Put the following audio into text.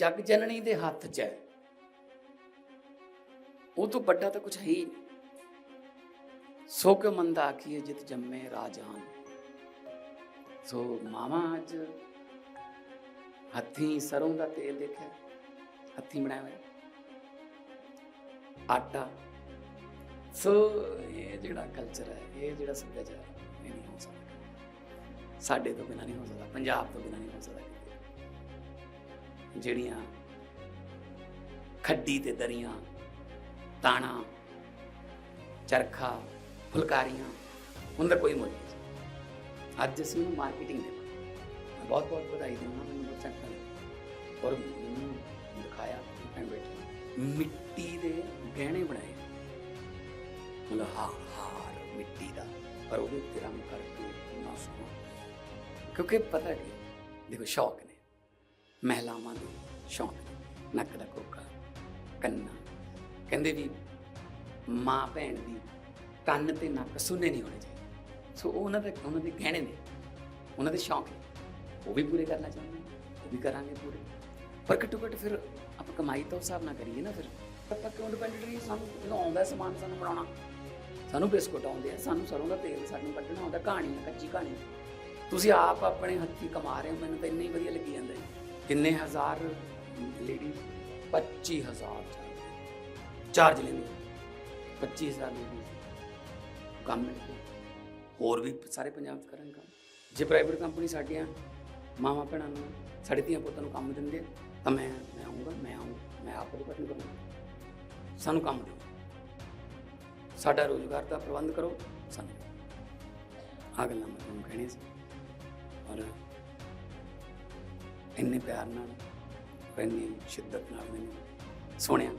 ਜਗ ਜਨਨੀ ਦੇ ਹੱਥ 'ਚ ਹੈ। ਉਹ ਤੋਂ ਵੱਡਾ ਤਾਂ ਕੁਝ ਹੈ ਹੀ ਨਹੀਂ। ਸੋ ਕਿ ਮੰਦਾ ਆਖੀਏ ਜਿਤ ਜੰਮੇ ਰਾਜਾਨ ਸੋ ਮਾਮਾ ਅੱਜ ਹੱਥੀਂ ਸਰੋਂ ਦਾ ਤੇਲ ਦੇਖਿਆ, ਹੱਥੀਂ ਬਣਾਇਆ ਹੋਇਆ। ਆਟਾ। ਸੋ ਇਹ ਜਿਹੜਾ ਕਲਚਰ ਹੈ, ਇਹ ਜਿਹੜਾ ਸੱਭਿਆਚਾਰ ਇਹ ਨਹੀਂ ਹੋ ਸਕਦਾ। ਸਾਡੇ ਤੋਂ ਬਿਨਾਂ ਨਹੀਂ ਹੋ ਸਕਦਾ, ਪੰਜਾਬ ਤੋਂ ਬਿਨਾਂ ਨਹੀਂ ਹੋ ਸਕਦਾ। ਜਿਹੜੀਆਂ ਖੱਡੀ ਤੇ ਦਰੀਆਂ, ਤਾਣਾ, ਚਰਖਾ, ਫੁਲਕਾਰੀਆਂ ਉਹਨਾਂ ਦਾ ਕੋਈ ਮੁੱਲ ਨਹੀਂ ਅੱਜ ਅਸੀਂ ਉਹਨੂੰ ਮਾਰਕੀਟਿੰਗ ਦੇ ਬਹੁਤ ਬਹੁਤ ਵਧਾਈ ਦਿੰਦਾ, ਮੈਨੂੰ ਬਹੁਤ ਚੰਗਾ ਲੱਗਿਆ ਔਰ ਮੈਨੂੰ ਦਿਖਾਇਆ ਮੈਂ ਬੈਠਾ ਮਿੱਟੀ ਦੇ ਗਹਿਣੇ ਬਣਾਏ। ਮਤਲਬ ਹਾਰ ਹਾਰ ਮਿੱਟੀ ਦਾ। ਪਰ ਉਹਦੇ ਉੱਤੇ ਰੰਗ ਕਰਕੇ ਨਾ ਸੋਹਣਾ। ਕਿਉਂਕਿ ਪਤਾ ਕੀ, ਦੇਖੋ ਸ਼ੌਕ ਨੇ। ਮਹਿਲਾਵਾਂ ਦੇ ਸ਼ੌਕ ਨੱਕ ਦਾ ਕੋਕਾ ਕੰਨਾ। ਕਹਿੰਦੇ ਵੀ ਮਾਂ ਭੈਣ ਦੀ ਕੰਨ ਤੇ ਨੱਕ ਸੁੰਨੇ ਨਹੀਂ ਹੋਣੇ ਚਾਹੀਦੇ। ਸੋ ਉਹ ਉਹਨਾਂ ਦੇ ਉਹਨਾਂ ਦੇ ਗਹਿਣੇ ਨੇ ਉਹਨਾਂ ਦੇ ਸ਼ੌਕ ਨੇ। ਉਹ ਵੀ ਪੂਰੇ ਕਰਨਾ ਚਾਹੁੰਦੇ ਉਹ ਵੀ ਕਰਾਂਗੇ ਪੂਰੇ। ਪਰ ਘੱਟੋ ਘੱਟ ਫਿਰ ਆਪਾਂ ਕਮਾਈ ਤਾਂ ਉਸ ਹਿਸਾਬ ਨਾਲ ਕਰੀਏ ਨਾ ਫਿਰ। ਆਪਾਂ ਕਿਉਂ ਡਿਪੈਂਡੈਂਟ ਸਾਨੂੰ ਜਦੋਂ ਆਉਂਦਾ ਸਮਾਨ ਸਾਨੂੰ ਬਣਾਉਣਾ। ਸਾਨੂੰ ਬਿਸਕੁਟ ਆਉਂਦੇ ਆ ਸਾਨੂੰ ਸਰੋਂ ਦਾ ਤੇਲ ਸਾਨੂੰ ਕੱਢਣਾ ਆਉਂਦਾ ਕਹਾਣੀ ਆ, ਕੱਚੀ ਕਹਾਣੀ। ਤੁਸੀਂ ਆਪ ਆਪਣੇ ਹੱਥੀਂ ਕਮਾ ਰਹੇ ਹੋ ਮੈਨੂੰ ਤਾਂ ਇੰਨਾ ਹੀ ਵਧੀਆ ਲੱਗੀ ਜਾਂਦਾ ਜੀ ਕਿੰਨੇ ਹਜ਼ਾਰ ਲੇਡੀ? 25000 ਚਾਰਜ ਲੈਂਦੇ 25000 ਲੇਡੀ। ਕੰਮ ਮਿਲ ਹੋਰ ਵੀ ਸਾਰੇ ਪੰਜਾਬ 'ਚ ਕਰਨ ਕੰਮ। ਜੇ ਪ੍ਰਾਈਵੇਟ ਕੰਪਨੀ ਸਾਡੀਆਂ ਮਾਵਾਂ ਭੈਣਾਂ ਨੂੰ, ਸਾਡੇ ਧੀਆਂ ਪੁੱਤਾਂ ਨੂੰ ਕੰਮ ਦਿੰਦੇ ਤਾਂ ਮੈਂ ਮੈਂ ਆਉਂਗਾ ਮੈਂ ਆਉਂਗਾ ਮੈਂ ਆਪ ਉਦਘਾਟਨ ਕਰੂੰਗਾ ਸਾਨੂੰ ਕੰਮ ਦਿਓ। ਸਾਡਾ ਰੋਜ਼ਗਾਰ ਦਾ ਪ੍ਰਬੰਧ ਕਰੋ, ਸਾਨੂੰ ਆ ਗੱਲਾਂ ਮੈਂ ਤੁਹਾਨੂੰ ਕਹਿਣੀਆਂ ਸੀ। ਔਰ ਇੰਨੇ ਪਿਆਰ ਨਾਲ ਇੰਨੀ ਸ਼ਿੱਦਤ ਨਾਲ ਮੈਨੂੰ ਸੁਣਿਆ